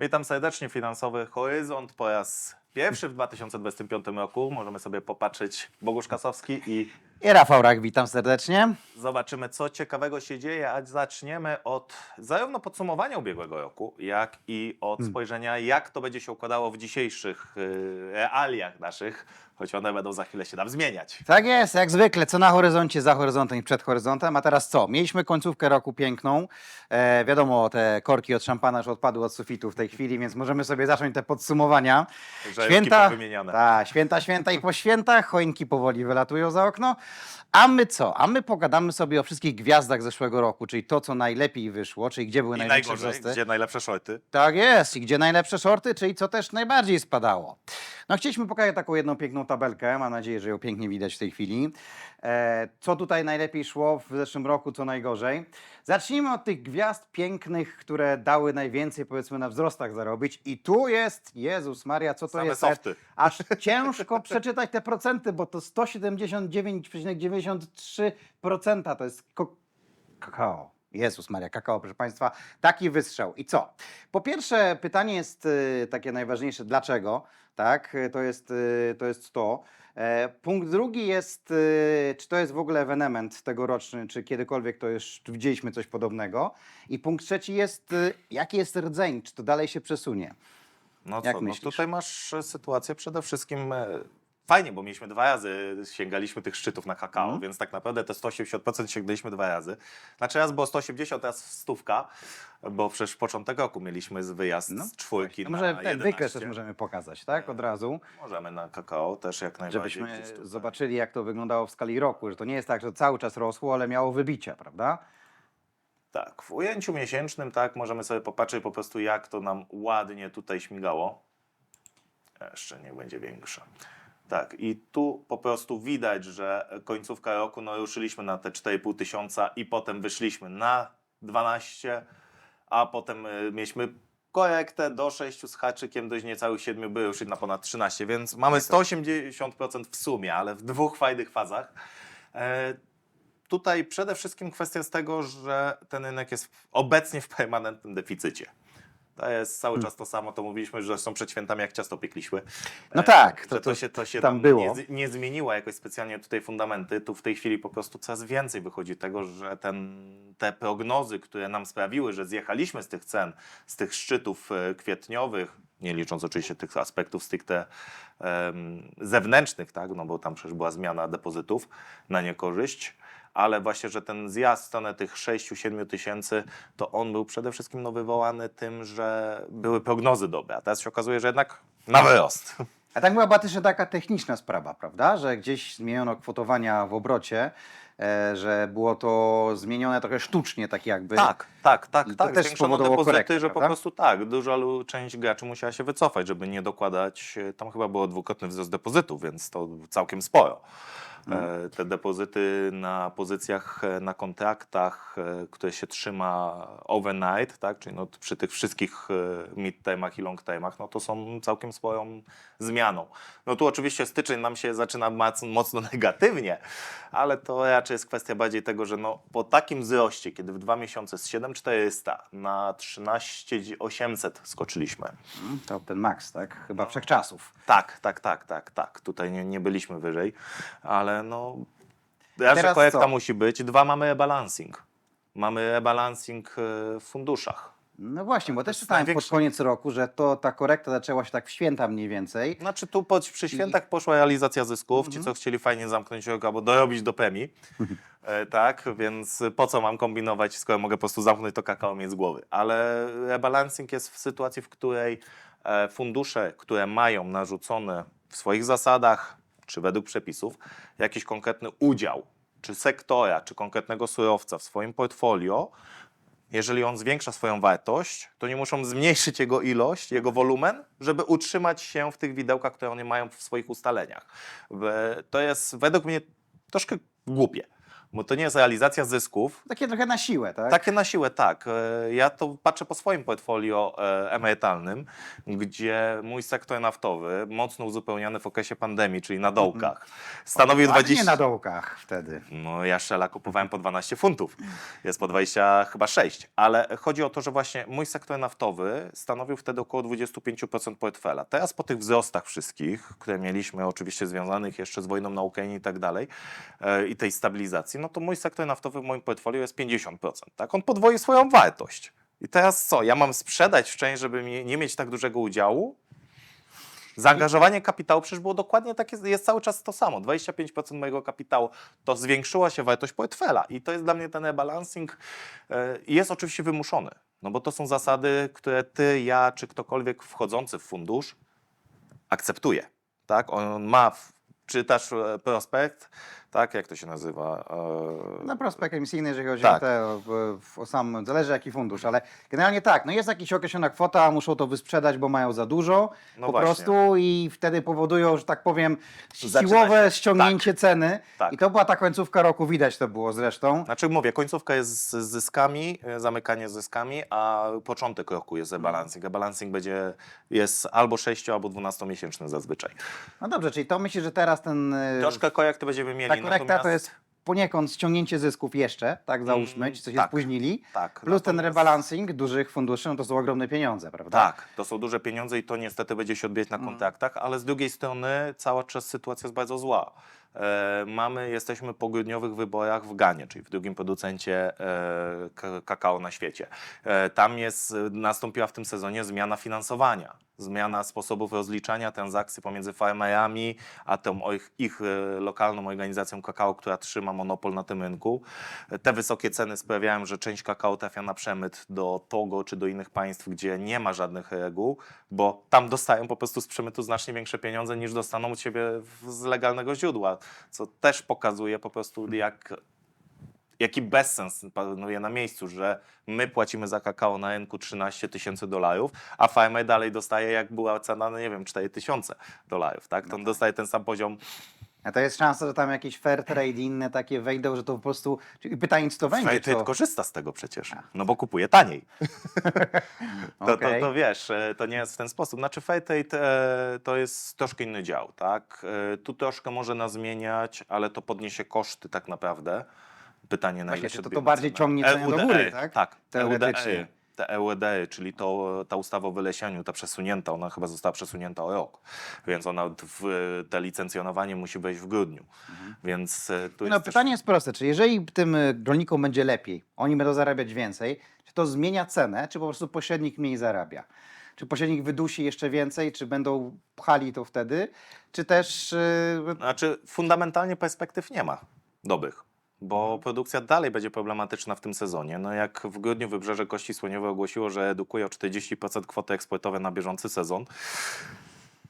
Witam serdecznie, Finansowy Horyzont po raz pierwszy w 2025 roku. Możemy sobie popatrzeć Bogusz Kasowski i I Rafał Rak, witam serdecznie. zobaczymy, co ciekawego się dzieje, a zaczniemy od zarówno podsumowania ubiegłego roku, jak i od spojrzenia, jak to będzie się układało w dzisiejszych y, realiach naszych, choć one będą za chwilę się nam zmieniać. Tak jest, jak zwykle, co na horyzoncie, za horyzontem i przed horyzontem. A teraz co? Mieliśmy końcówkę roku piękną. E, wiadomo, te korki od szampana już odpadły od sufitu w tej chwili, więc możemy sobie zacząć te podsumowania. Żarówki powymieniane. Tak, święta, święta i po świętach, choinki powoli wylatują za okno. A my co? A my pogadamy sobie o wszystkich gwiazdach zeszłego roku, czyli to, co najlepiej wyszło, czyli gdzie były I największe najgorzej, wzrosty. gdzie najlepsze shorty. Tak jest. I gdzie najlepsze shorty, czyli co też najbardziej spadało. No chcieliśmy pokazać taką jedną piękną tabelkę. Mam nadzieję, że ją pięknie widać w tej chwili. E, co tutaj najlepiej szło w zeszłym roku, co najgorzej. Zacznijmy od tych gwiazd pięknych, które dały najwięcej, powiedzmy, na wzrostach zarobić. I tu jest, Jezus Maria, co to Same jest? softy. Aż ciężko przeczytać te procenty, bo to 179,93% to jest kakao. Jezus Maria, kakao, proszę Państwa, taki wystrzał. I co? Po pierwsze, pytanie jest y, takie najważniejsze, dlaczego? Tak, to jest y, to. Jest to. E, punkt drugi jest, y, czy to jest w ogóle ewenement tegoroczny, czy kiedykolwiek to już widzieliśmy coś podobnego. I punkt trzeci jest, y, jaki jest rdzeń, czy to dalej się przesunie. No Jak co, no myślisz? tutaj masz e, sytuację przede wszystkim e, fajnie, bo mieliśmy dwa razy, sięgaliśmy tych szczytów na kakao, Mhm. więc tak naprawdę te 180% sięgnęliśmy dwa razy. Znaczy raz było 180, teraz stówka, bo przecież początek roku mieliśmy z wyjazd No, z czwórki na może ten 11. wykres też możemy pokazać, tak? Od razu. Możemy na kakao też jak najbardziej. Żebyśmy zobaczyli, jak to wyglądało w skali roku, że to nie jest tak, że cały czas rosło, ale miało wybicia, prawda? Tak, w ujęciu miesięcznym tak możemy sobie popatrzeć po prostu jak to nam ładnie tutaj śmigało. Jeszcze niech będzie większa. Tak, i tu po prostu widać, że końcówka roku, no ruszyliśmy na te 4,5 tysiąca i potem wyszliśmy na 12, a potem y, mieliśmy korektę do 6 z haczykiem, dość niecałych 7, by ruszyć na ponad 13, więc mamy 180% w sumie, ale w dwóch fajnych fazach. E, Tutaj przede wszystkim kwestia z tego, że ten rynek jest obecnie w permanentnym deficycie. To jest cały czas to samo, to mówiliśmy, że są przed świętami, jak ciasto piekliśmy. No E, tak, że to- to, to się, to się tam było. Nie, nie zmieniło jakoś specjalnie tutaj fundamenty. Tu w tej chwili po prostu coraz więcej wychodzi tego, że ten, te prognozy, które nam sprawiły, że zjechaliśmy z tych cen, z tych szczytów e, kwietniowych, nie licząc oczywiście tych aspektów stricte em, zewnętrznych, tak? no bo tam przecież była zmiana depozytów na niekorzyść, ale właśnie, że ten zjazd w stronę tych 6-7 tysięcy, to on był przede wszystkim no, wywołany tym, że były prognozy dobre, a teraz się okazuje, że jednak na wyrost. A tak była też taka techniczna sprawa, prawda? Że gdzieś zmieniono kwotowania w obrocie, e, że było to zmienione trochę sztucznie, tak jakby. Tak, tak, tak, I to tak. też Zwiększono spowodowało depozyty, korektę, że po prawda? prostu tak, duża lu- część graczy musiała się wycofać, żeby nie dokładać, e, tam chyba było dwukrotny wzrost depozytów, więc to całkiem sporo. Mhm. E, Te depozyty na pozycjach, e, na kontraktach, e, które się trzyma overnight, tak, czyli no przy tych wszystkich e, mid-termach i long-termach, no to są całkiem sporą zmianą. No tu oczywiście styczeń nam się zaczyna mac- mocno negatywnie, ale to raczej jest kwestia bardziej tego, że no po takim wzroście, kiedy w dwa miesiące z 7400 na 13800 skoczyliśmy, Mm, To ten max, tak? Chyba wszechczasów. tak, tak, tak, tak, tak. Tutaj nie, nie byliśmy wyżej, ale no. Teraz korekta co? musi być. Dwa, mamy rebalancing. Mamy rebalancing e, w funduszach. No właśnie, bo też czytałem pod największy- koniec roku, że to ta korekta zaczęła się tak w święta mniej więcej. Znaczy tu po, przy świętach poszła realizacja zysków. Mhm. Ci, co chcieli fajnie zamknąć rok albo dorobić do premii. E, tak, więc po co mam kombinować, skoro mogę po prostu zamknąć to kakao mieć z głowy. Ale rebalancing jest w sytuacji, w której e, fundusze, które mają narzucone w swoich zasadach, czy według przepisów, jakiś konkretny udział, czy sektora, czy konkretnego surowca w swoim portfolio, jeżeli on zwiększa swoją wartość, to nie muszą zmniejszyć jego ilość, jego wolumen, żeby utrzymać się w tych widełkach, które one mają w swoich ustaleniach. To jest według mnie troszkę głupie. Bo to nie jest realizacja zysków, Takie trochę na siłę, tak? takie na siłę, tak. E, Ja to patrzę po swoim portfolio e, emerytalnym, gdzie mój sektor naftowy, mocno uzupełniany w okresie pandemii, czyli na dołkach, stanowił Ładnie 20... na dołkach wtedy. No ja Shella kupowałem po 12 funtów. Jest po 20 chyba 6. Ale chodzi o to, że właśnie mój sektor naftowy stanowił wtedy około 25% portfela. Teraz po tych wzrostach wszystkich, które mieliśmy oczywiście związanych jeszcze z wojną na Ukrainie i tak dalej e, i tej stabilizacji, no to mój sektor naftowy w moim portfolio jest 50%. Tak? On podwoi swoją wartość. I teraz co? Ja mam sprzedać część, żeby nie mieć tak dużego udziału? Zaangażowanie kapitału przecież było dokładnie takie, jest cały czas to samo. 25% mojego kapitału to zwiększyła się wartość portfela i to jest dla mnie ten rebalancing e, jest oczywiście wymuszony, no bo to są zasady, które ty, ja czy ktokolwiek wchodzący w fundusz akceptuje, tak? On ma, czytasz e, prospekt, tak? Jak to się nazywa? E, Na prospekt emisyjny, jeżeli chodzi Tak. o, te, o, o sam, zależy jaki fundusz, ale generalnie tak, no jest jakaś określona kwota, muszą to wysprzedać, bo mają za dużo No po właśnie. prostu i wtedy powodują, że tak powiem, Zaczyna siłowe ściągnięcie ceny Tak. i to była ta końcówka roku, widać to było zresztą. Znaczy mówię, końcówka jest z zyskami, e, zamykanie z zyskami, a początek roku jest rebalancing. Rebalancing będzie, jest albo 6, albo 12 miesięczny zazwyczaj. No dobrze, czyli to myślę, że teraz ten... y, Troszkę korekty będziemy mieli. Ta korekta to natomiast- jest poniekąd ściągnięcie zysków jeszcze, tak załóżmy, ci co się tak. spóźnili, Tak, plus ten natomiast- rebalancing dużych funduszy, no to są ogromne pieniądze, prawda? Tak, to są duże pieniądze i to niestety będzie się odbijać na Mm. kontraktach, ale z drugiej strony cała czas sytuacja jest bardzo zła. E, mamy, jesteśmy po grudniowych wyborach w Ganie, czyli w drugim producencie e, kakao na świecie. E, tam jest, nastąpiła w tym sezonie zmiana finansowania, zmiana sposobów rozliczania transakcji pomiędzy farmerami, a tą ich, ich lokalną organizacją kakao, która trzyma monopol na tym rynku. Te wysokie ceny sprawiają, że część kakao trafia na przemyt do Togo czy do innych państw, gdzie nie ma żadnych reguł, bo tam dostają po prostu z przemytu znacznie większe pieniądze niż dostaną u ciebie w- z legalnego źródła, co też pokazuje po prostu jak jaki bezsens panuje na miejscu, że my płacimy za kakao na rynku 13 tysięcy dolarów, a farmer dalej dostaje, jak była cena, no nie wiem, 4 tysiące dolarów, tak? To on dostaje ten sam poziom. A to jest szansa, że tam jakieś fair trade i inne takie wejdą, że to po prostu... Czyli pytanie, czy to będzie, Fairtrade co... korzysta z tego przecież, no bo kupuje taniej. To, Okej. to, to wiesz, e, to nie jest w ten sposób. Znaczy Fairtrade e, to jest troszkę inny dział, tak? E, Tu troszkę może nas zmieniać, ale to podniesie koszty tak naprawdę. Pytanie na Właśnie, ile się to- to odbije na bardziej ciągnie cenę do EUDR, góry, tak? Tak, Teoretycznie. Te EUDR, czyli to, ta ustawa o wylesianiu, ta przesunięta, ona chyba została przesunięta o rok, więc ona w, te licencjonowanie musi wejść w grudniu. Więc e, tu No jest też- pytanie jest proste, czy jeżeli tym y, rolnikom będzie lepiej, oni będą zarabiać więcej, czy to zmienia cenę, czy po prostu pośrednik mniej zarabia? Czy pośrednik wydusi jeszcze więcej, czy będą pchali to wtedy, czy też... y, Znaczy, fundamentalnie perspektyw nie ma dobrych, bo produkcja dalej będzie problematyczna w tym sezonie. No jak w grudniu Wybrzeże Kości Słoniowe ogłosiło, że edukuje o 40% kwoty eksportowe na bieżący sezon,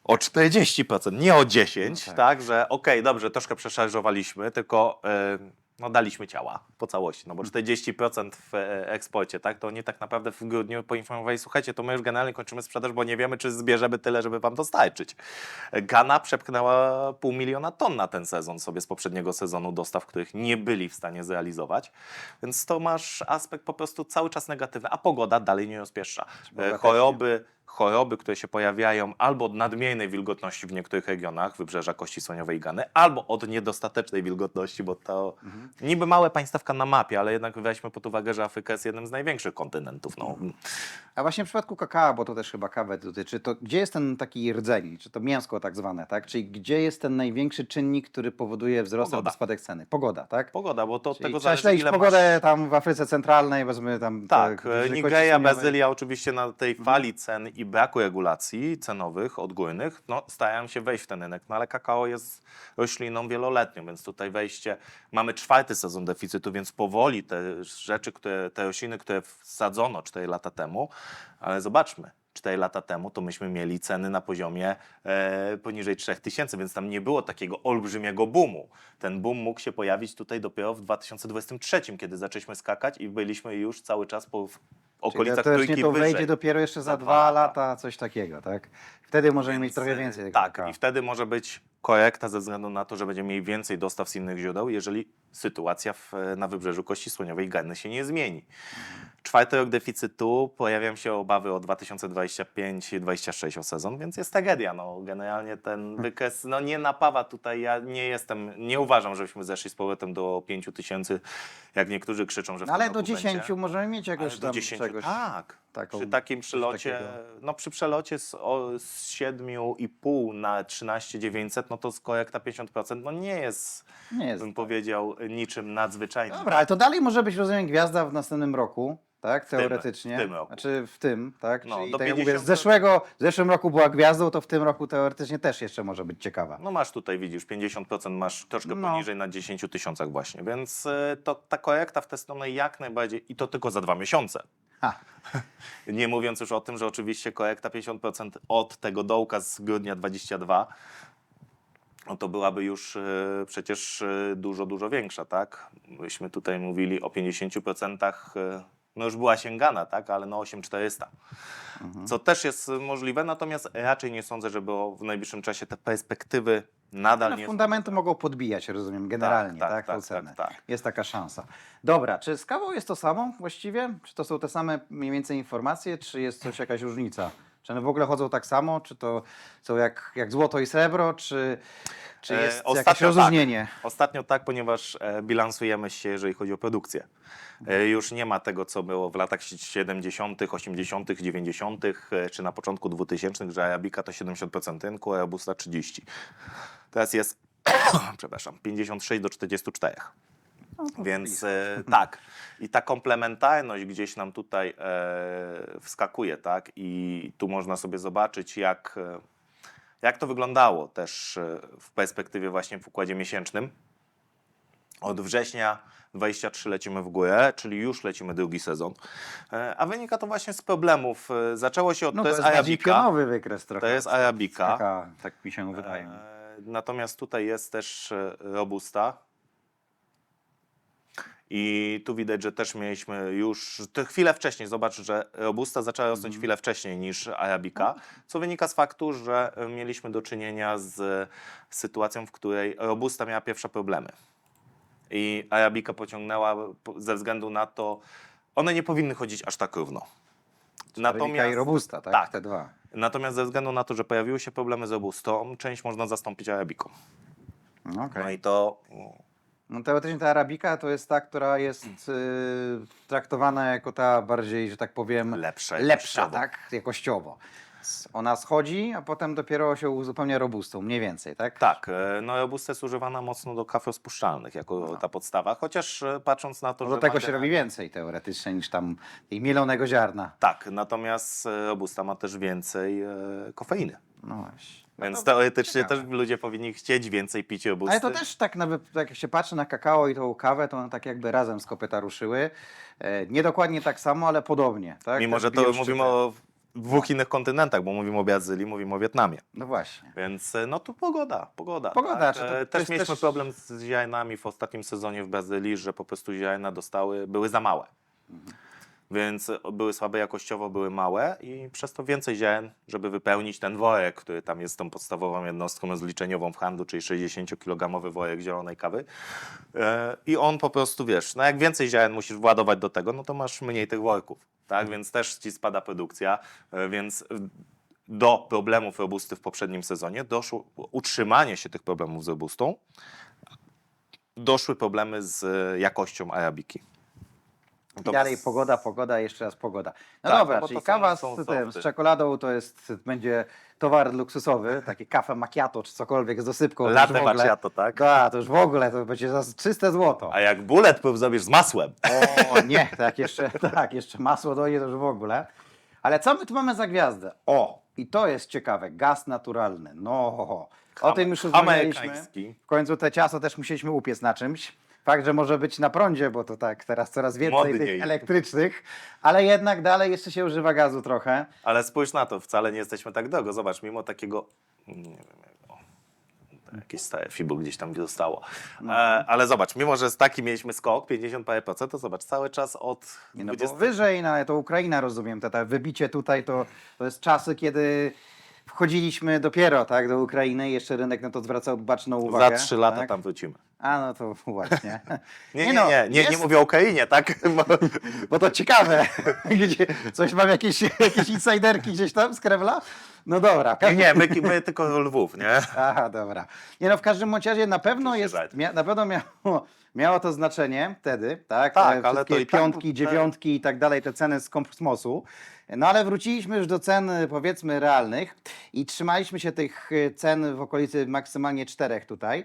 o 40%, nie o 10%, No tak. tak. że okej, dobrze, troszkę przeszarżowaliśmy, tylko yy, no, daliśmy ciała po całości, no bo 40% w e, eksporcie, tak, to oni tak naprawdę w grudniu poinformowali, słuchajcie, to my już generalnie kończymy sprzedaż, bo nie wiemy, czy zbierzemy tyle, żeby wam dostarczyć. Ghana przepchnęła pół miliona ton na ten sezon sobie z poprzedniego sezonu dostaw, których nie byli w stanie zrealizować, więc to masz aspekt po prostu cały czas negatywny, a pogoda dalej nie rozpieszcza. E, Choroby, choroby, które się pojawiają albo od nadmiernej wilgotności w niektórych regionach Wybrzeża Kości Słoniowej i Gany, albo od niedostatecznej wilgotności, bo to niby małe państewka na mapie, ale jednak weźmy pod uwagę, że Afryka jest jednym z największych kontynentów. No. A właśnie w przypadku kakao, bo to też chyba kawę dotyczy, to gdzie jest ten taki rdzeń, czy to mięsko tak zwane, tak? Czyli gdzie jest ten największy czynnik, który powoduje wzrost Pogoda. albo spadek ceny? Pogoda, tak? Pogoda, bo to od Czyli tego zależy, ile pogodę masz... tam w Afryce Centralnej, wezmę tam... Tak, Nigeria. Brazylia oczywiście na tej Mhm. fali cen i braku regulacji cenowych, odgórnych, no starają się wejść w ten rynek, no ale kakao jest rośliną wieloletnią, więc tutaj wejście, mamy czwarty sezon deficytu, więc powoli te rzeczy, które, te rośliny, które wsadzono 4 lata temu, ale zobaczmy, 4 lata temu to myśmy mieli ceny na poziomie e, poniżej 3000, więc tam nie było takiego olbrzymiego boomu. Ten boom mógł się pojawić tutaj dopiero w 2023, kiedy zaczęliśmy skakać i byliśmy już cały czas po w Czyli okolicach teoretycznie trójki to wyżej. wejdzie dopiero jeszcze za, dwa lata. coś takiego, tak? Wtedy możemy mieć trochę e, więcej tego Tak, kakao. i wtedy może być korekta ze względu na to, że będziemy mieli więcej dostaw z innych źródeł, jeżeli sytuacja w, na wybrzeżu Kości Słoniowej Gany się nie zmieni. Czwarty rok deficytu, pojawiają się obawy o 2025-2026 o sezon, więc jest tragedia. No, generalnie ten wykres no, nie napawa tutaj. Ja nie jestem, nie uważam, żebyśmy zeszli z powrotem do 5 tysięcy, jak niektórzy krzyczą, że w No, ale tym do roku 10 będzie. możemy mieć Ale jakoś do tam 10, czegoś. tak. taką- przy takim przelocie, takiego. no przy przelocie z, o, z 7,5 na 13,900, no to z korekta 50%, no nie jest, Nie jest. bym powiedział, niczym nadzwyczajnym. Dobra, ale to dalej może być, rozumiem, gwiazda w następnym roku, tak? tym- Teoretycznie. w tym roku. Znaczy w tym, tak? No, Czyli do tak jak mówię, z 50 zeszłego, w zeszłym roku była gwiazdą, to w tym roku teoretycznie też jeszcze może być ciekawa. No masz tutaj, widzisz, 50% masz troszkę No. poniżej na 10 tysiącach właśnie, więc y, to ta korekta w tę stronę jak najbardziej i to tylko za dwa miesiące. Nie mówiąc już o tym, że oczywiście korekta 50% od tego dołka z grudnia 22, no to byłaby już e, przecież e, dużo, dużo większa, tak? Myśmy tutaj mówili o 50%, e, no już była sięgana, tak? Ale no 8400. Co też jest możliwe, natomiast raczej nie sądzę, żeby w najbliższym czasie te perspektywy nadal no, nie fundamenty mogą podbijać, rozumiem, generalnie, tak? tak, tak, cenę. tak, tak. Jest taka szansa. Dobra, czy z kawą jest to samo właściwie? Czy to są te same mniej więcej informacje, czy jest coś jakaś różnica? Czy one w ogóle chodzą tak samo? Czy to są jak, jak złoto i srebro? Czy, czy E, jest jakieś ostatnio tak. rozróżnienie? Ostatnio tak, ponieważ e, bilansujemy się, jeżeli chodzi o produkcję. E, już nie ma tego, co było w latach 70., 80., 90., e, czy na początku 2000., że Arabika to 70% rynku, a Robusta 30%. Teraz jest, przepraszam, 56 do 44. No, to Więc e, tak. I ta komplementarność gdzieś nam tutaj e, wskakuje, tak? I tu można sobie zobaczyć, jak, e, jak to wyglądało też e, w perspektywie właśnie w układzie miesięcznym. Od września 23 lecimy w górę, czyli już lecimy drugi sezon. E, A wynika to właśnie z problemów. Zaczęło się od, No to, jest bardziej Arabika. pionowy wykres trochę. To jest Arabika. Taka, tak mi się wydaje. Natomiast tutaj jest też Robusta. I tu widać, że też mieliśmy już to chwilę wcześniej. Zobacz, że Robusta zaczęła rosnąć Mhm. chwilę wcześniej niż Arabika, co wynika z faktu, że mieliśmy do czynienia z sytuacją, w której Robusta miała pierwsze problemy. I Arabika pociągnęła po- ze względu na to, one nie powinny chodzić aż tak równo. Arabika i Robusta, tak? tak. Te dwa. Natomiast ze względu na to, że pojawiły się problemy z Robustą, część można zastąpić Arabiką. No, okej. No i to No teoretycznie ta arabika to jest ta, która jest y, traktowana jako ta bardziej, że tak powiem, lepsze. lepsza, jakościowo. tak? Jakościowo. S- Ona schodzi, a potem dopiero się uzupełnia robustą, mniej więcej, tak? Tak, e, no Robusta jest używana mocno do kaw rozpuszczalnych jako No. ta podstawa, chociaż e, patrząc na to, No że do tego się robi więcej teoretycznie niż tam tej mielonego ziarna. Tak, natomiast e, Robusta ma też więcej e, kofeiny. No właśnie. Więc teoretycznie też ludzie powinni chcieć więcej pić Robusty. Ale to też tak, nawet jak się patrzy na kakao i tą kawę, to one tak jakby razem z kopyta ruszyły. E, nie dokładnie tak samo, ale podobnie. Tak? Mimo, Też że to biją mówimy szczyty. o dwóch innych kontynentach, bo mówimy o Brazylii, mówimy o Wietnamie. No właśnie. Więc e, no tu pogoda, pogoda. Pogoda, tak. czy to- E, to Też jest mieliśmy też- problem z ziarnami w ostatnim sezonie w Brazylii, że po prostu ziarna dostały, były za małe. Mhm. Więc były słabe jakościowo, były małe i przez to więcej ziaren, żeby wypełnić ten worek, który tam jest tą podstawową jednostką rozliczeniową w handlu, czyli 60-kilogramowy worek zielonej kawy. E, I on po prostu, wiesz, no jak więcej ziaren musisz władować do tego, no to masz mniej tych worków, tak? Więc też ci spada produkcja, e, więc e, do problemów robusty w poprzednim sezonie doszło utrzymanie się tych problemów z robustą, doszły problemy z jakością arabiki. I To dalej pogoda, pogoda, jeszcze raz pogoda. No Tak, dobra, no bo czyli to są- kawa są z, tym, softy. z czekoladą to jest, będzie towar luksusowy, taki kafe macchiato czy cokolwiek z dosypką. to już Latte w ogóle- macchiato, tak? Da, to już w ogóle to będzie za czyste złoto. A jak bulletproof zrobisz z masłem, O nie, tak jeszcze, tak, jeszcze masło dojdzie to już w ogóle. Ale co my tu mamy za gwiazdę? O, i to jest ciekawe, gaz naturalny. No, ho, ho. o tym już rozmawialiśmy. amerykański. W końcu te ciasto też musieliśmy upiec na czymś. Fakt, że może być na prądzie, bo to tak teraz coraz więcej Modniej. tych elektrycznych, ale jednak dalej jeszcze się używa gazu trochę. Ale spójrz na to, wcale nie jesteśmy tak drogo. Zobacz, mimo takiego. Nie wiem, o, to jakieś stare fibu gdzieś tam zostało. No. E, ale zobacz, mimo że z taki mieliśmy skok, 50 parę procent, to zobacz, cały czas od Nie, no 20. bo wyżej, no ale to Ukraina rozumiem, te, te wybicie tutaj to, to jest czasy, kiedy wchodziliśmy dopiero tak, do Ukrainy i jeszcze rynek na to zwracał baczną uwagę. Za trzy lata tak? tam wrócimy. A no to właśnie. Nie, nie, no, nie, nie, nie, jest- mówię o Ukrainie, tak? Bo- Bo to ciekawe. Gdzie, coś mam jakieś, jakieś insiderki gdzieś tam z Kremla? No dobra. Nie, nie, my, my tylko Lwów, nie? Aha, dobra. Nie no, w każdym bądź razie na pewno jest, mia, na pewno miało, miało to znaczenie wtedy, tak? Tak, Te ale to i tak- piątki, dziewiątki i tak dalej, te ceny z kosmosu. No ale wróciliśmy już do cen powiedzmy realnych i trzymaliśmy się tych y, cen w okolicy maksymalnie czterech tutaj.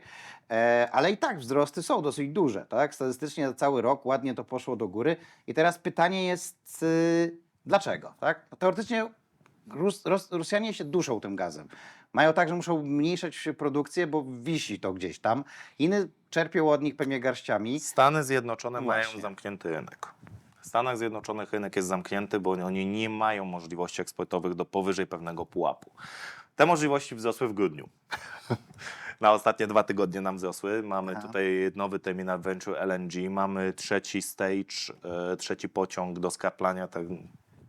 E, ale i tak wzrosty są dosyć duże, tak? Statystycznie za cały rok ładnie to poszło do góry. I teraz pytanie jest, y, dlaczego, tak? No, Teoretycznie Rus, Ros, Rosjanie się duszą tym gazem. Mają tak, że muszą mniejszać produkcję, bo wisi to gdzieś tam. Chiny czerpią od nich pewnie garściami. Stany Zjednoczone mają Właśnie. zamknięty rynek. W Stanach Zjednoczonych rynek jest zamknięty, bo oni nie mają możliwości eksportowych do powyżej pewnego pułapu. Te możliwości wzrosły w grudniu. Na ostatnie dwa tygodnie nam wzrosły. Mamy Aha. tutaj nowy terminal Venture LNG, mamy trzeci stage, e, trzeci pociąg do skraplania. Tak,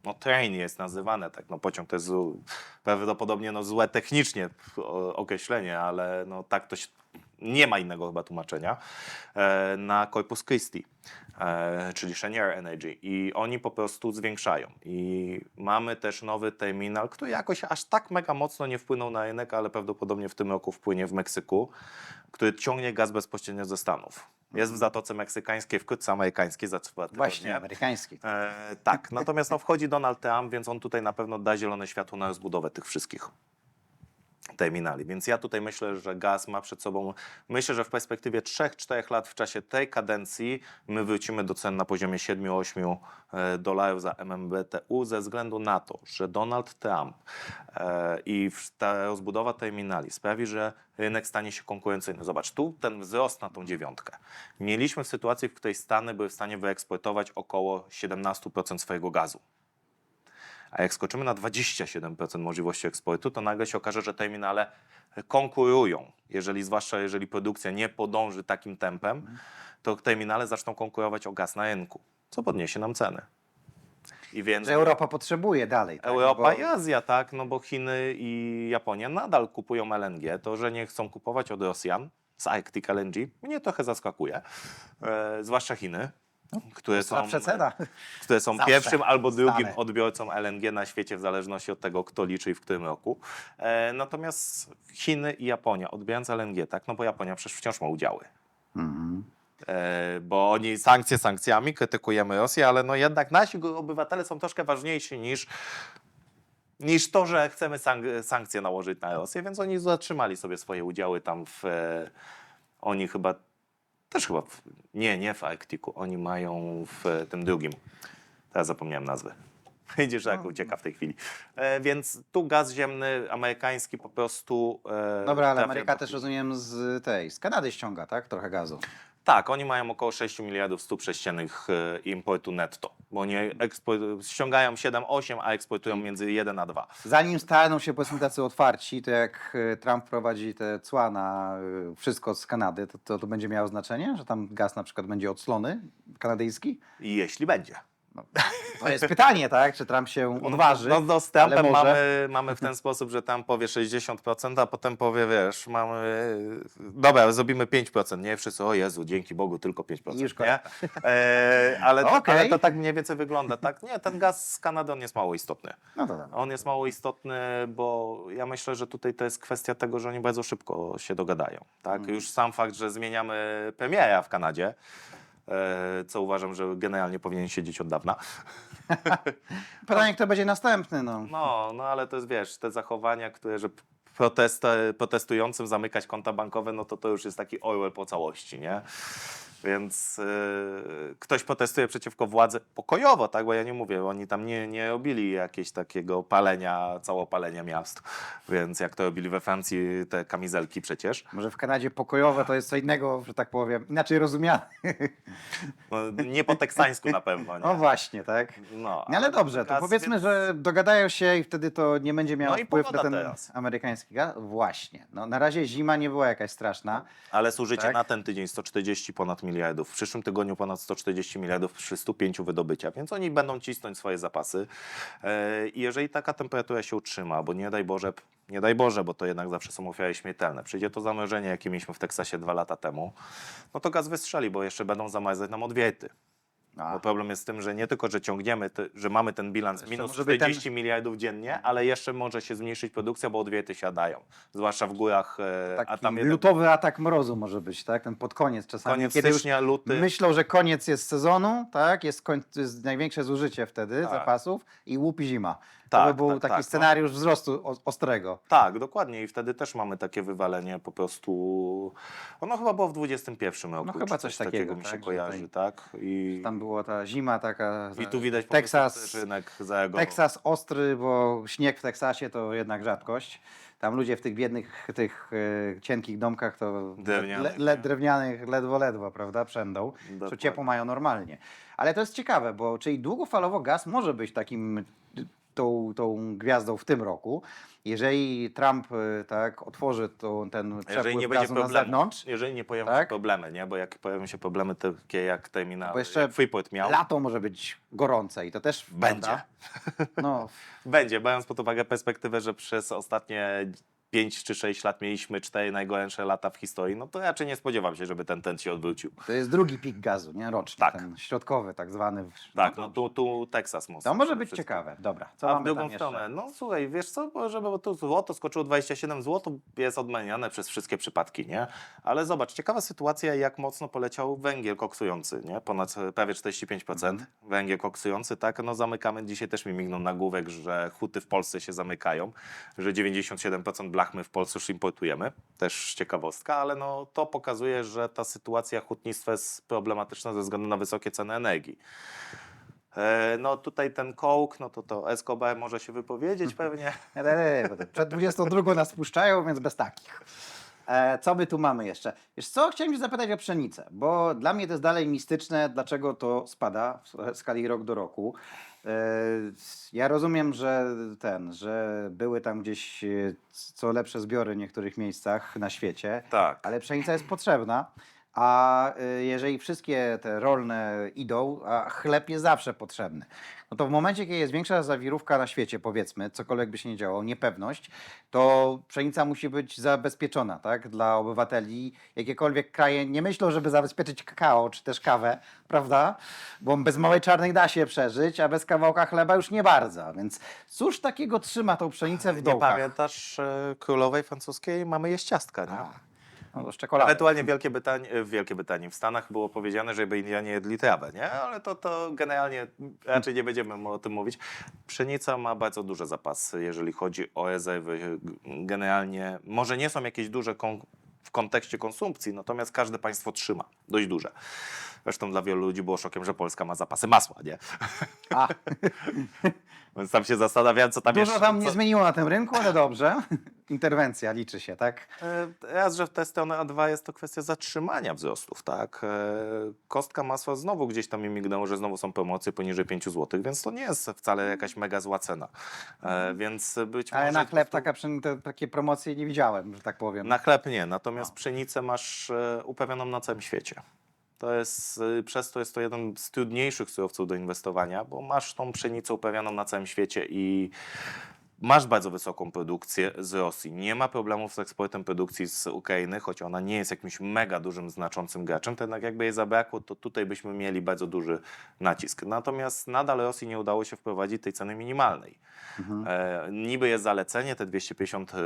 no train jest nazywane, tak, no pociąg to jest prawdopodobnie no, złe technicznie o- określenie, ale no tak to się, nie ma innego chyba tłumaczenia, e, na Corpus Christi, e, czyli Cheniere Energy i oni po prostu zwiększają i mamy też nowy terminal, który jakoś aż tak mega mocno nie wpłynął na rynek, ale prawdopodobnie w tym roku wpłynie w Meksyku, który ciągnie gaz bezpośrednio ze Stanów. Jest w Zatoce Meksykańskiej, wkrótce amerykańskiej za dwa Właśnie, tygodnie. amerykański. E, tak, natomiast no, wchodzi Donald Trump, więc on tutaj na pewno da zielone światło na rozbudowę tych wszystkich terminali. Więc ja tutaj myślę, że gaz ma przed sobą, myślę, że w perspektywie 3-4 lat w czasie tej kadencji my wrócimy do cen na poziomie 7-8 e, dolarów za MMBTU ze względu na to, że Donald Trump e, i w- ta rozbudowa terminali sprawi, że rynek stanie się konkurencyjny. Zobacz, tu ten wzrost na tą dziewiątkę. Mieliśmy sytuację, w której Stany były w stanie wyeksportować około 17% swojego gazu. A jak skoczymy na 27% możliwości eksportu, to nagle się okaże, że terminale konkurują. Jeżeli, zwłaszcza jeżeli produkcja nie podąży takim tempem, to terminale zaczną konkurować o gaz na rynku, co podniesie nam ceny. I więc Że Europa potrzebuje dalej. Tak? Europa Bo- i Azja, tak, no bo Chiny i Japonia nadal kupują LNG. To, że nie chcą kupować od Rosjan z Arctic LNG, mnie trochę zaskakuje, e, zwłaszcza Chiny, które są, Słabsza cena. które są Zawsze. pierwszym albo drugim Stany. odbiorcą LNG na świecie, w zależności od tego, kto liczy i w którym roku. E, natomiast Chiny i Japonia, odbierając LNG, tak, no bo Japonia przecież wciąż ma udziały. Mhm. E, bo oni sankcje sankcjami, krytykujemy Rosję, ale no jednak nasi obywatele są troszkę ważniejsi niż, niż to, że chcemy sank- sankcje nałożyć na Rosję, więc oni zatrzymali sobie swoje udziały tam w... E, oni chyba, też chyba, w, nie, nie w Arktiku, oni mają w e, tym drugim, teraz zapomniałem nazwy. Widzisz, jak ucieka w tej chwili. E, więc tu gaz ziemny amerykański po prostu... E, Dobra, ale trafia Ameryka też rozumiem z tej, z Kanady ściąga, tak? Trochę gazu. Tak, oni mają około 6 miliardów stóp sześciennych e, importu netto, bo oni ściągają 7-8, a eksportują między 1 a 2. Zanim staną się powiedzmy tacy otwarci, to jak e, Trump prowadzi te cła na e, wszystko z Kanady, to, to to będzie miało znaczenie, że tam gaz na przykład będzie odslony kanadyjski? Jeśli będzie. No, to jest pytanie, tak? Czy Trump się odważy? No, no z Trumpem może. mamy, mamy w ten sposób, że tam powie 60%, a potem powie, wiesz, mamy, dobra, zrobimy 5%, nie? Wszyscy, o Jezu, dzięki Bogu, tylko 5%, I już nie? E, ale, Okej. ale to tak mniej więcej wygląda, tak? Nie, ten gaz z Kanady, on jest mało istotny. No to dobra. On jest mało istotny, bo ja myślę, że tutaj to jest kwestia tego, że oni bardzo szybko się dogadają. Tak? Mhm. Już sam fakt, że zmieniamy premiera w Kanadzie, co uważam, że generalnie powinien siedzieć od dawna. Pytanie, kto będzie następny, no. No, no ale to jest, wiesz, te zachowania, które, że protest, protestującym zamykać konta bankowe, no to to już jest taki Orwell po całości, nie? Więc yy, ktoś protestuje przeciwko władzy pokojowo, tak? Bo ja nie mówię, oni tam nie, nie robili jakiegoś takiego palenia, całopalenia miast. Więc jak to robili we Francji te kamizelki przecież. Może w Kanadzie pokojowe to jest co innego, że tak powiem, inaczej rozumiane. No, nie po teksańsku na pewno, nie? No właśnie, tak? No, No ale dobrze, to powiedzmy, więc- że dogadają się i wtedy to nie będzie miało No wpływu na ten teraz. amerykański gaz. Właśnie. No, na razie zima nie była jakaś straszna. Ale służycie Tak. na ten tydzień 140 ponad miliardów, w przyszłym tygodniu ponad 140 miliardów przy 105 wydobycia, więc oni będą cisnąć swoje zapasy. E, I jeżeli taka temperatura się utrzyma, bo nie daj Boże, nie daj Boże, bo to jednak zawsze są ofiary śmiertelne, przyjdzie to zamrożenie, jakie mieliśmy w Teksasie dwa lata temu, no to gaz wystrzeli, bo jeszcze będą zamarzać nam odwierty. A. Bo problem jest w tym, że nie tylko, że ciągniemy, te, że mamy ten bilans minus może być ten- 40 miliardów dziennie, ale jeszcze może się zmniejszyć produkcja, bo odwierty siadają. Zwłaszcza w górach, e, a Taki tam jeden, lutowy atak mrozu może być, tak? Ten pod koniec czasami. koniec kiedy już stycznia, luty. myślą, że koniec jest sezonu, tak? Jest, koń, jest największe zużycie wtedy Tak. zapasów i łupi zima. To Tak, by był tak, taki tak, no. scenariusz wzrostu o, ostrego. Tak, dokładnie. I wtedy też mamy takie wywalenie po prostu. Ono chyba było w 21 roku. No chyba coś takiego, mi się tak, kojarzy, tutaj- tak? I, Tam była ta zima taka. i tu widać Teksas, rynek zareagował. Teksas ostry, bo śnieg w Teksasie to jednak rzadkość. Tam ludzie w tych biednych, tych e, cienkich domkach to Drewnianych, le, le, drewnianych ledwo, ledwo, prawda, przędą. Co Dokładnie. ciepło mają normalnie. Ale to jest ciekawe, bo czyli długofalowo gaz może być takim tą, tą gwiazdą w tym roku. Jeżeli Trump y, tak otworzy tą, ten Jeżeli nie będzie gazu na problemu, zewnątrz, jeżeli nie pojawią Tak? się problemy, nie? Bo jak pojawią się problemy takie jak terminal, Bo jeszcze jak Freeport miał, lato może być gorące i to też Będzie. prawda? No, będzie, biorąc pod uwagę perspektywę, że przez ostatnie 5 czy 6 lat mieliśmy cztery najgorętsze lata w historii, no to raczej nie spodziewam się, żeby ten ten się odwrócił. to jest drugi pik gazu, nie? Rocznie, Tak. ten środkowy tak zwany. Tak, no tu, tu Teksas mocno. To może być wszystkim. ciekawe. Dobra, co A w drugą stronę, no słuchaj, wiesz co, bo żeby bo tu złoto skoczyło 27 zł, jest odmieniane przez wszystkie przypadki, nie? Ale zobacz, ciekawa sytuacja, jak mocno poleciał węgiel koksujący, nie? Ponad e, prawie 45% Mhm. węgiel koksujący, tak? No zamykamy, dzisiaj też mi mignął nagłówek, że huty w Polsce się zamykają, że 97% blach my w Polsce już importujemy, też ciekawostka, ale no to pokazuje, że ta sytuacja hutnictwa jest problematyczna ze względu na wysokie ceny energii. E, No tutaj ten kołk, no to to Escobar może się wypowiedzieć pewnie. Przed 22 nas puszczają, więc bez takich. E, co my tu mamy jeszcze? Wiesz co, chciałem się zapytać o pszenicę, bo dla mnie to jest dalej mistyczne, dlaczego to spada w skali rok do roku. E, ja rozumiem, że ten, że były tam gdzieś e, co lepsze zbiory w niektórych miejscach na świecie, Tak. ale pszenica jest potrzebna. A y, jeżeli wszystkie te rolne idą, a chleb jest zawsze potrzebny, no to w momencie, kiedy jest większa zawirówka na świecie, powiedzmy, cokolwiek by się nie działo, niepewność, to pszenica musi być zabezpieczona tak, dla obywateli. Jakiekolwiek kraje nie myślą, żeby zabezpieczyć kakao czy też kawę, prawda? Bo bez małej czarnej da się przeżyć, a bez kawałka chleba już nie bardzo. Więc cóż takiego trzyma tą pszenicę w Nie dołkach? pamiętasz e, królowej francuskiej? Mamy jeść ciastka, nie? A, no to z czekolady. Ewentualnie Wielkie Brytanie, w Wielkiej Brytanii, w Stanach było powiedziane, żeby Indianie jedli trawę, nie? Ale to, to generalnie raczej nie będziemy o tym mówić. Pszenica ma bardzo duże zapasy, jeżeli chodzi o rezerwy. Generalnie może nie są jakieś duże w kontekście konsumpcji, natomiast każde państwo trzyma dość duże. Zresztą dla wielu ludzi było szokiem, że Polska ma zapasy masła, nie? A, Więc tam się zastanawiałem, co tam Dużo jeszcze... tam nie co- zmieniło na tym rynku, ale dobrze. Interwencja liczy się, tak? E, Raz, że w tę stronę, a dwa jest to kwestia zatrzymania wzrostów, tak? E, Kostka masła znowu gdzieś tam mi mignęło, że znowu są promocje poniżej 5 zł, więc to nie jest wcale jakaś mega zła cena. E, Więc być Ale może... na chleb taka, te, takie promocje nie widziałem, że tak powiem. Na chleb nie, natomiast No. pszenicę masz uprawianą na całym świecie. To jest, przez to jest to jeden z trudniejszych surowców do inwestowania, bo masz tą pszenicę uprawianą na całym świecie i masz bardzo wysoką produkcję z Rosji. Nie ma problemów z eksportem produkcji z Ukrainy, choć ona nie jest jakimś mega dużym, znaczącym graczem, to jednak jakby jej zabrakło, to tutaj byśmy mieli bardzo duży nacisk. Natomiast nadal Rosji nie udało się wprowadzić tej ceny minimalnej. Mhm. E, niby jest zalecenie, te 250 e,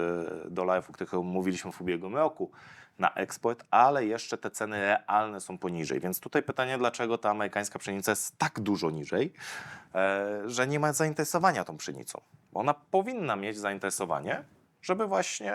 dolarów, o których mówiliśmy w ubiegłym roku, na eksport, ale jeszcze te ceny realne są poniżej. Więc tutaj pytanie, dlaczego ta amerykańska pszenica jest tak dużo niżej, e, że nie ma zainteresowania tą pszenicą. Bo ona powinna mieć zainteresowanie, żeby właśnie...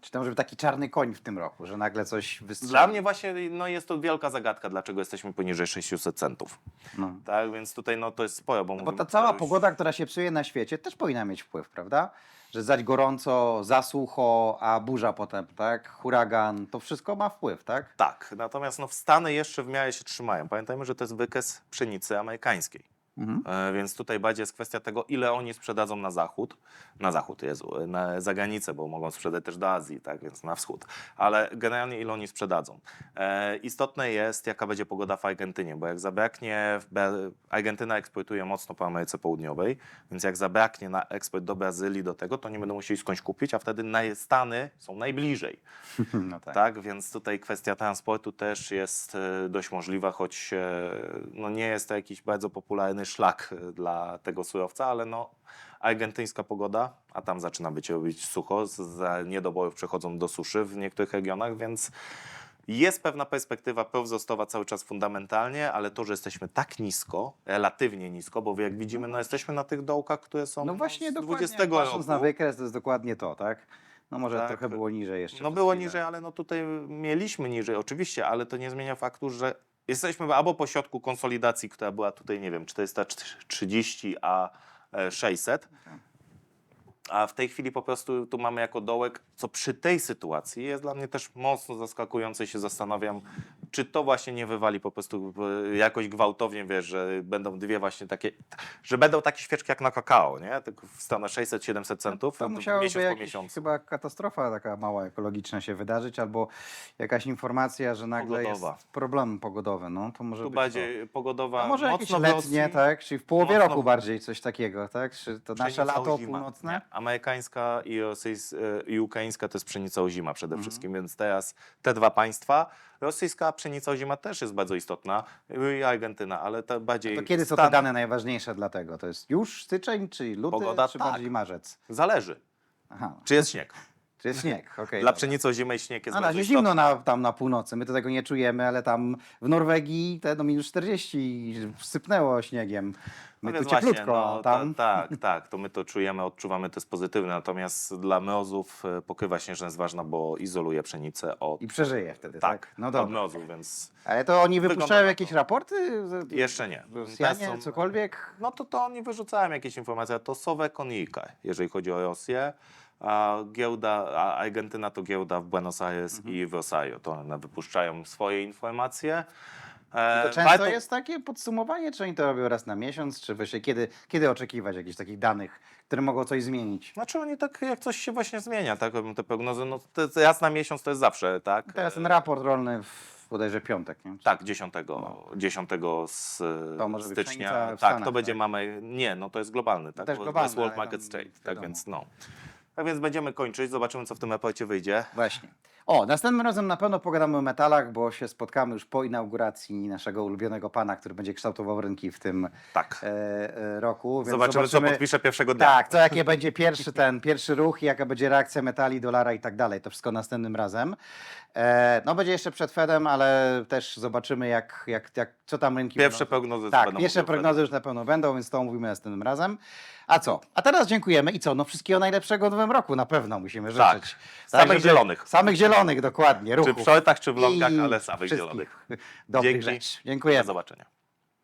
Czy to może być taki czarny koń w tym roku, że nagle coś wystrzeli? Dla mnie właśnie no jest to wielka zagadka, dlaczego jesteśmy poniżej 600 centów. No. Tak, więc tutaj no to jest sporo, bo, No bo ta cała już- pogoda, która się psuje na świecie, też powinna mieć wpływ, prawda? Że zać gorąco, za sucho, a burza potem, tak? Huragan, to wszystko ma wpływ, tak? Tak, natomiast no, Stany jeszcze w miarę się trzymają. Pamiętajmy, że to jest wykres pszenicy amerykańskiej. Mhm. E, Więc tutaj bardziej jest kwestia tego, ile oni sprzedadzą na zachód, na zachód, Jezu, na, za granicę, bo mogą sprzedać też do Azji, tak, więc na wschód, ale generalnie ile oni sprzedadzą. E, istotne jest, jaka będzie pogoda w Argentynie, bo jak zabraknie, Argentyna eksportuje mocno po Ameryce Południowej, więc jak zabraknie na eksport do Brazylii do tego, to nie będą musieli skądś kupić, a wtedy Stany są najbliżej. No tak. Tak, więc tutaj kwestia transportu też jest e, dość możliwa, choć no nie jest to jakiś bardzo popularny szlak e, dla tego surowca, ale no argentyńska pogoda, a tam zaczyna być robić sucho, z niedoborów przechodzą do suszy w niektórych regionach, więc jest pewna perspektywa prowzrostowa cały czas fundamentalnie, ale to, że jesteśmy tak nisko, relatywnie nisko, bo jak widzimy, no jesteśmy na tych dołkach, które są No właśnie, z dokładnie. 20 Patrząc roku. na wykres, to jest dokładnie to, tak? No może Tak. trochę było niżej jeszcze. No było chwilę. niżej, ale no tutaj mieliśmy niżej oczywiście, ale to nie zmienia faktu, że jesteśmy albo po środku konsolidacji, która była tutaj, nie wiem, 430, a e, 600. A w tej chwili po prostu tu mamy jako dołek, co przy tej sytuacji jest dla mnie też mocno zaskakujące. Się zastanawiam, czy to właśnie nie wywali po prostu jakoś gwałtownie, wiesz, że będą dwie właśnie takie, że będą takie świeczki jak na kakao, nie? Tylko w stronę 600-700 centów, To no musiałaby miesiąc po miesiącu. chyba katastrofa taka mała ekologiczna się wydarzyć, albo jakaś informacja, że nagle Pogodowa. jest problem pogodowy. No to może Tu być bardziej to. pogodowa, A może jakieś mocno letnie, tak? Czyli w połowie mocno roku bardziej coś takiego, tak? Czy to nasze lato ozima. północne? Nie, amerykańska i, e, i ukraińska to jest pszenica ozima przede Mhm. wszystkim, więc teraz te dwa państwa. Rosyjska pszenica ozima też jest bardzo istotna i Argentyna, ale to bardziej To kiedy są te dane najważniejsze dla tego? To jest już styczeń, czy luty, Pogoda, czy tak. bardziej marzec? Zależy, Aha, czy jest śnieg. Czy jest śnieg, okej. Dla pszenicy ozimej śnieg jest A na bardzo razie istotny. zimno na, tam na północy, my to tego nie czujemy, ale tam w Norwegii te no minus 40 sypnęło śniegiem. My No tu więc właśnie, cieplutko, no, tam... ta, tak, tak, to my to czujemy, odczuwamy, to jest pozytywne. Natomiast dla mrozów e, pokrywa śnieżna jest ważna, bo izoluje pszenicę od, I przeżyje wtedy, tak? tak, No od dobra. mrozów, więc Ale to oni Wygląda wypuszczają na jakieś raporty? Z- jeszcze nie. Rosjanie, Te są- cokolwiek? No to to oni wyrzucają jakieś informacje, to Sowe Konika, jeżeli chodzi o Rosję. A giełda, a Argentyna to giełda w Buenos Aires Mhm. i w Rosario. To one wypuszczają swoje informacje. I E, to często warto- jest takie podsumowanie, czy oni to robią raz na miesiąc, czy właśnie kiedy, kiedy oczekiwać jakichś takich danych, które mogą coś zmienić? Znaczy oni tak, jak coś się właśnie zmienia, tak, robią te prognozy, no to raz na miesiąc to jest zawsze, tak? Teraz ten raport rolny w bodajże piątek, nie? Tak, 10, 10 z No. To może być stycznia. w Tak, Stanach, to będzie tak? mamy. Nie, no to jest globalny, tak? też bo globalny, To jest World Market State, tak wiadomo. więc no. Tak więc będziemy kończyć, zobaczymy co w tym raporcie wyjdzie. Właśnie. O, następnym razem na pewno pogadamy o metalach, bo się spotkamy już po inauguracji naszego ulubionego pana, który będzie kształtował rynki w tym Tak. e, e, roku. Więc Zobaczymy, co podpisze pierwszego dnia. Tak, to jakie będzie pierwszy ten, pierwszy ruch, jaka będzie reakcja metali, dolara i tak dalej. To wszystko następnym razem. E, no będzie jeszcze przed Fedem, ale też zobaczymy jak, jak, jak co tam rynki Pierwsze będą. prognozy co Tak, będą pierwsze mówiły prognozy już na pewno będą, więc to omówimy następnym razem. A co? A teraz dziękujemy i co? No wszystkiego najlepszego w nowym roku na pewno musimy Tak. życzyć. Samych żeby- zielonych. Samych zielonych, dokładnie, Czy ruchów. w shortach, czy w longach, I ale samych wszystkich zielonych. Dobrych Dzięki. rzeczy. Dziękuję. Do zobaczenia.